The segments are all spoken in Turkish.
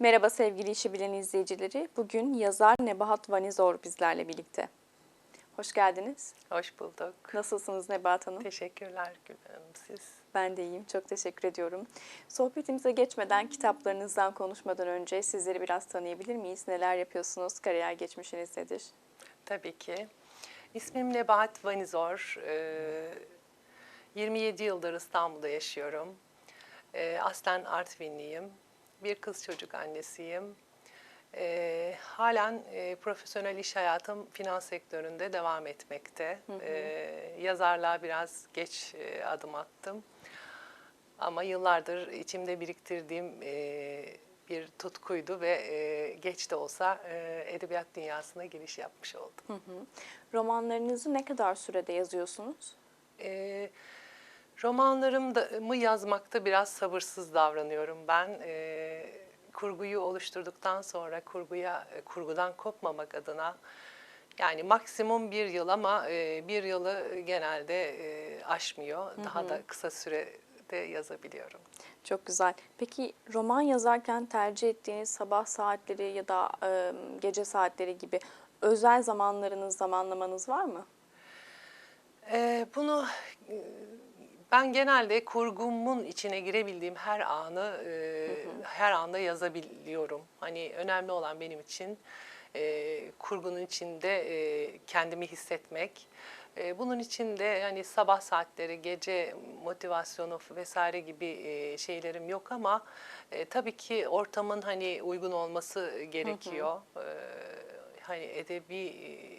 Merhaba sevgili işi bilen izleyicileri. Bugün yazar Nebahat Vanizor bizlerle birlikte. Hoş geldiniz. Hoş bulduk. Nasılsınız Nebahat Hanım? Teşekkürler Gül Hanım. Siz? Ben de iyiyim. Çok teşekkür ediyorum. Sohbetimize geçmeden kitaplarınızdan konuşmadan önce sizleri biraz tanıyabilir miyiz? Neler yapıyorsunuz? Kariyer geçmişiniz nedir? Tabii ki. İsmim Nebahat Vanizor. Ee, 27 yıldır İstanbul'da yaşıyorum. Ee, aslen Artvinliyim. Bir kız çocuk annesiyim. Ee, halen e, profesyonel iş hayatım finans sektöründe devam etmekte. Ee, yazarlığa biraz geç e, adım attım. Ama yıllardır içimde biriktirdiğim e, bir tutkuydu ve e, geç de olsa e, edebiyat dünyasına giriş yapmış oldum. Romanlarınızı ne kadar sürede yazıyorsunuz? E, romanlarımı yazmakta biraz sabırsız davranıyorum ben. E, kurguyu oluşturduktan sonra kurguya e, kurgudan kopmamak adına yani maksimum bir yıl ama e, bir yılı genelde e, aşmıyor. Daha da kısa sürede yazabiliyorum. Çok güzel. Peki roman yazarken tercih ettiğiniz sabah saatleri ya da e, gece saatleri gibi özel zamanlarınız, zamanlamanız var mı? Ee, bunu e, ben genelde kurgumun içine girebildiğim her anı e, her anda yazabiliyorum. Hani önemli olan benim için e, kurgunun içinde e, kendimi hissetmek. E, bunun için de yani sabah saatleri, gece motivasyonu vesaire gibi e, şeylerim yok ama e, tabii ki ortamın hani uygun olması gerekiyor. E, hani edebi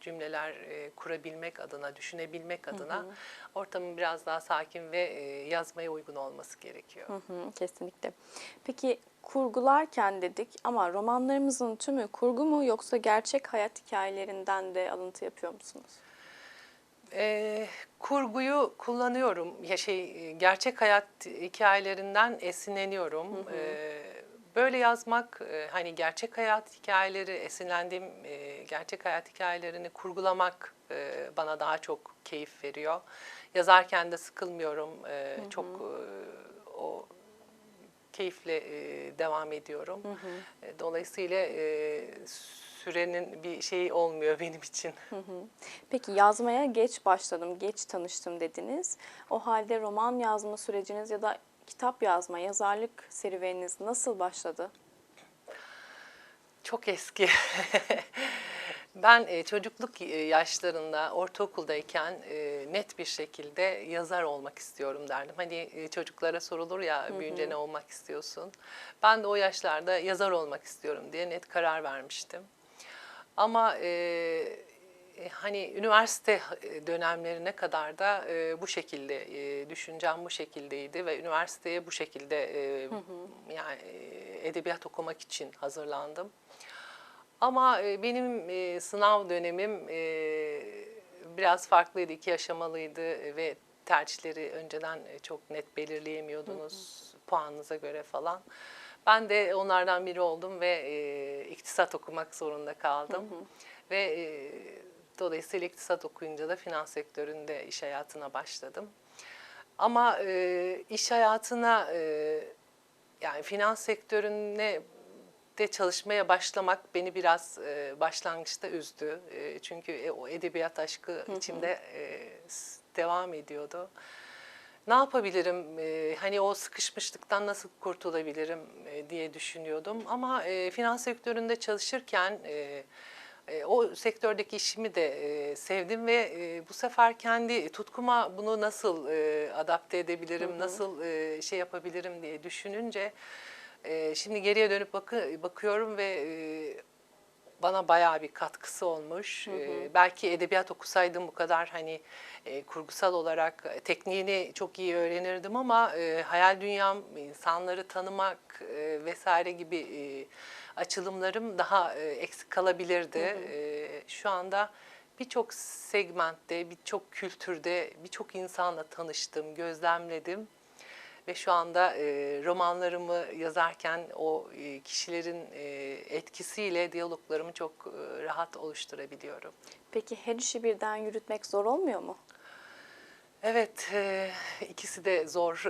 cümleler e, kurabilmek adına, düşünebilmek adına ortamın biraz daha sakin ve e, yazmaya uygun olması gerekiyor. Hı hı, kesinlikle. Peki kurgularken dedik ama romanlarımızın tümü kurgu mu yoksa gerçek hayat hikayelerinden de alıntı yapıyor musunuz? E, kurguyu kullanıyorum. Ya şey e, gerçek hayat hikayelerinden esinleniyorum. E, böyle yazmak e, hani gerçek hayat hikayeleri esinlendiğim e, gerçek hayat hikayelerini kurgulamak e, bana daha çok keyif veriyor. Yazarken de sıkılmıyorum. E, Çok e, o keyifle e, devam ediyorum. E, Dolayısıyla e, sürenin bir şeyi olmuyor benim için. Peki yazmaya geç başladım, geç tanıştım dediniz. O halde roman yazma süreciniz ya da kitap yazma, yazarlık serüveniniz nasıl başladı? Çok eski. ben e, çocukluk e, yaşlarında, ortaokuldayken e, net bir şekilde yazar olmak istiyorum derdim. Hani e, çocuklara sorulur ya büyünce ne olmak istiyorsun? Ben de o yaşlarda yazar olmak istiyorum diye net karar vermiştim. Ama e, hani üniversite dönemlerine kadar da e, bu şekilde e, düşüncem bu şekildeydi ve üniversiteye bu şekilde e, yani e, edebiyat okumak için hazırlandım. Ama e, benim e, sınav dönemim e, biraz farklıydı, iki aşamalıydı ve tercihleri önceden e, çok net belirleyemiyordunuz puanınıza göre falan. Ben de onlardan biri oldum ve e, iktisat okumak zorunda kaldım. Ve e, dolayısıyla iktisat okuyunca da finans sektöründe iş hayatına başladım. Ama e, iş hayatına e, yani finans sektörüne de çalışmaya başlamak beni biraz e, başlangıçta üzdü. E, çünkü e, o edebiyat aşkı içimde e, devam ediyordu. Ne yapabilirim? E, hani o sıkışmışlıktan nasıl kurtulabilirim e, diye düşünüyordum. Ama e, finans sektöründe çalışırken e, e, o sektördeki işimi de e, sevdim ve e, bu sefer kendi tutkuma bunu nasıl e, adapte edebilirim, nasıl e, şey yapabilirim diye düşününce e, şimdi geriye dönüp bakı, bakıyorum ve e, bana bayağı bir katkısı olmuş. Ee, belki edebiyat okusaydım bu kadar hani e, kurgusal olarak tekniğini çok iyi öğrenirdim ama e, hayal dünyam, insanları tanımak e, vesaire gibi e, açılımlarım daha e, eksik kalabilirdi. E, şu anda birçok segmentte, birçok kültürde, birçok insanla tanıştım, gözlemledim. Ve şu anda e, romanlarımı yazarken o e, kişilerin e, etkisiyle diyaloglarımı çok e, rahat oluşturabiliyorum. Peki her işi birden yürütmek zor olmuyor mu? Evet, e, ikisi de zor.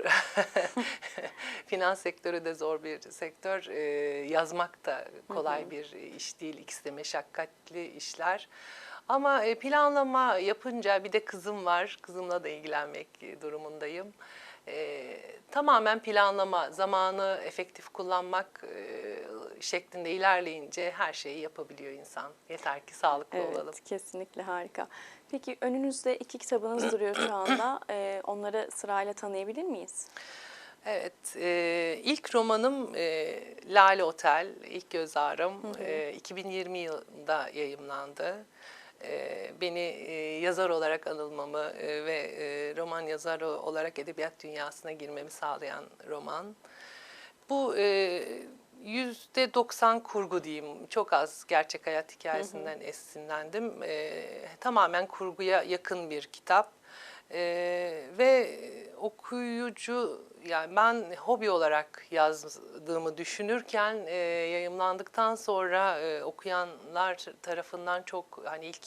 Finans sektörü de zor bir sektör. E, yazmak da kolay bir iş değil. İkisi de meşakkatli işler. Ama e, planlama yapınca bir de kızım var. Kızımla da ilgilenmek durumundayım. E, tamamen planlama, zamanı efektif kullanmak e, şeklinde ilerleyince her şeyi yapabiliyor insan. Yeter ki sağlıklı Evet, olalım. kesinlikle harika. Peki önünüzde iki kitabınız duruyor şu anda. Ee, onları sırayla tanıyabilir miyiz? Evet, e, ilk romanım e, Lale Otel, ilk göz ağrım. E, 2020 yılında yayımlandı. E, beni e, yazar olarak anılmamı e, ve e, roman yazarı olarak edebiyat dünyasına girmemi sağlayan roman. Bu e, yüzde 90 kurgu diyeyim. Çok az gerçek hayat hikayesinden esinlendim. E, tamamen kurguya yakın bir kitap. E, ve okuyucu yani ben hobi olarak yazdığımı düşünürken e, yayımlandıktan sonra e, okuyanlar tarafından çok hani ilk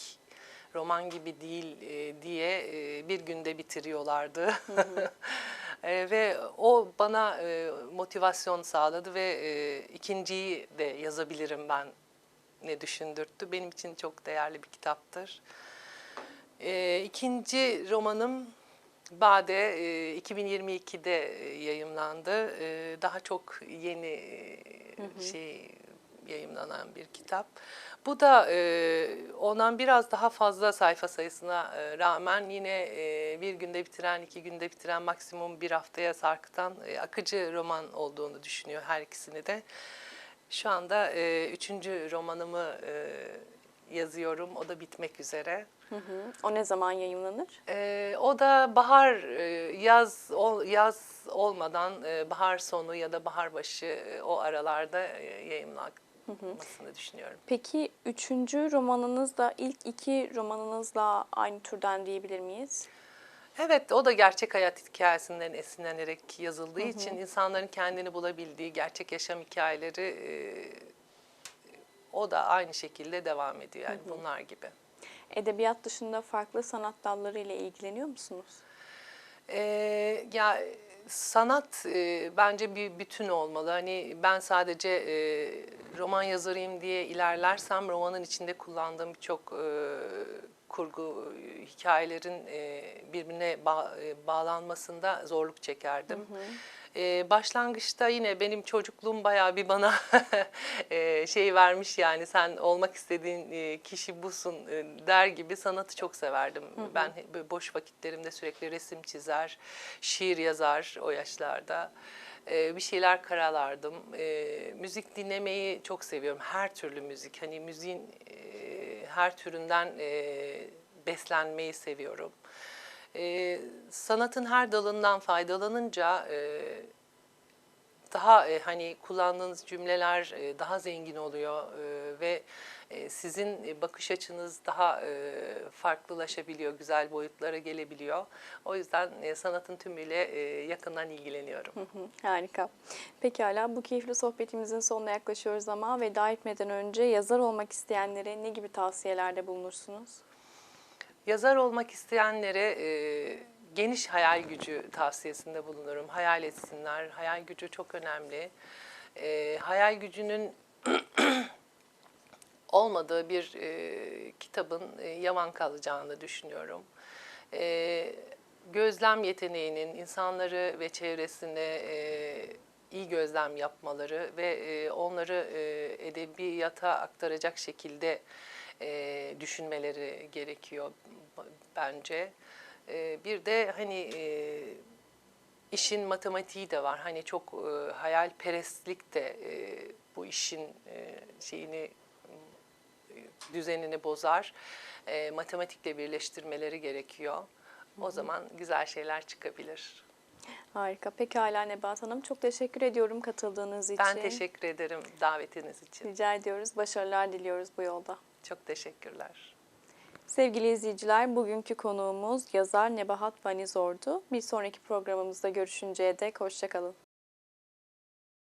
roman gibi değil e, diye e, bir günde bitiriyorlardı. E, ve o bana e, motivasyon sağladı ve e, ikinciyi de yazabilirim ben ne düşündürttü. Benim için çok değerli bir kitaptır. E, ikinci romanım Bade e, 2022'de e, yayımlandı. E, daha çok yeni e, şey yayımlanan bir kitap. Bu da e, ondan biraz daha fazla sayfa sayısına e, rağmen yine e, bir günde bitiren, iki günde bitiren, maksimum bir haftaya sarkıtan e, akıcı roman olduğunu düşünüyor her ikisini de. Şu anda e, üçüncü romanımı e, yazıyorum. O da bitmek üzere. Hı hı. O ne zaman yayınlanır? Ee, o da bahar e, yaz ol- yaz olmadan e, bahar sonu ya da bahar başı e, o aralarda e, yayımlanmasını düşünüyorum. Peki üçüncü romanınız da ilk iki romanınızla aynı türden diyebilir miyiz? Evet o da gerçek hayat hikayesinden esinlenerek yazıldığı için insanların kendini bulabildiği gerçek yaşam hikayeleri e, o da aynı şekilde devam ediyor yani bunlar gibi. Edebiyat dışında farklı sanat dalları ile ilgileniyor musunuz? Ee, ya sanat e, bence bir bütün olmalı. Hani ben sadece e, roman yazarıyım diye ilerlersem romanın içinde kullandığım birçok e, kurgu e, hikayelerin e, birbirine ba- e, bağlanmasında zorluk çekerdim. E, başlangıçta yine benim çocukluğum bayağı bir bana e, şey vermiş yani sen olmak istediğin e, kişi busun e, der gibi sanatı çok severdim. Ben he- böyle boş vakitlerimde sürekli resim çizer, şiir yazar o yaşlarda. E, bir şeyler karalardım. E, müzik dinlemeyi çok seviyorum. Her türlü müzik. Hani müziğin e, her türünden beslenmeyi seviyorum. E, sanatın her dalından faydalanınca e, daha e, hani kullandığınız cümleler e, daha zengin oluyor e, ve e, sizin e, bakış açınız daha e, farklılaşabiliyor, güzel boyutlara gelebiliyor. O yüzden e, sanatın tümüyle e, yakından ilgileniyorum. Hı hı, Harika. Pekala bu keyifli sohbetimizin sonuna yaklaşıyoruz ama veda etmeden önce yazar olmak isteyenlere ne gibi tavsiyelerde bulunursunuz? Yazar olmak isteyenlere e, geniş hayal gücü tavsiyesinde bulunurum. Hayal etsinler. Hayal gücü çok önemli. E, hayal gücünün olmadığı bir e, kitabın e, yavan kalacağını düşünüyorum. E, gözlem yeteneğinin insanları ve çevresine e, iyi gözlem yapmaları ve e, onları e, edebiyata aktaracak şekilde e, düşünmeleri gerekiyor bence. E, bir de hani e, işin matematiği de var. Hani çok e, hayalperestlik de e, bu işin e, şeyini e, düzenini bozar. E, matematikle birleştirmeleri gerekiyor. O zaman güzel şeyler çıkabilir. Harika. Pekala Nebahat Hanım. Çok teşekkür ediyorum katıldığınız için. Ben teşekkür ederim davetiniz için. Rica ediyoruz. Başarılar diliyoruz bu yolda. Çok teşekkürler. Sevgili izleyiciler, bugünkü konuğumuz yazar Nebahat Vanizor'du. Bir sonraki programımızda görüşünceye dek hoşçakalın.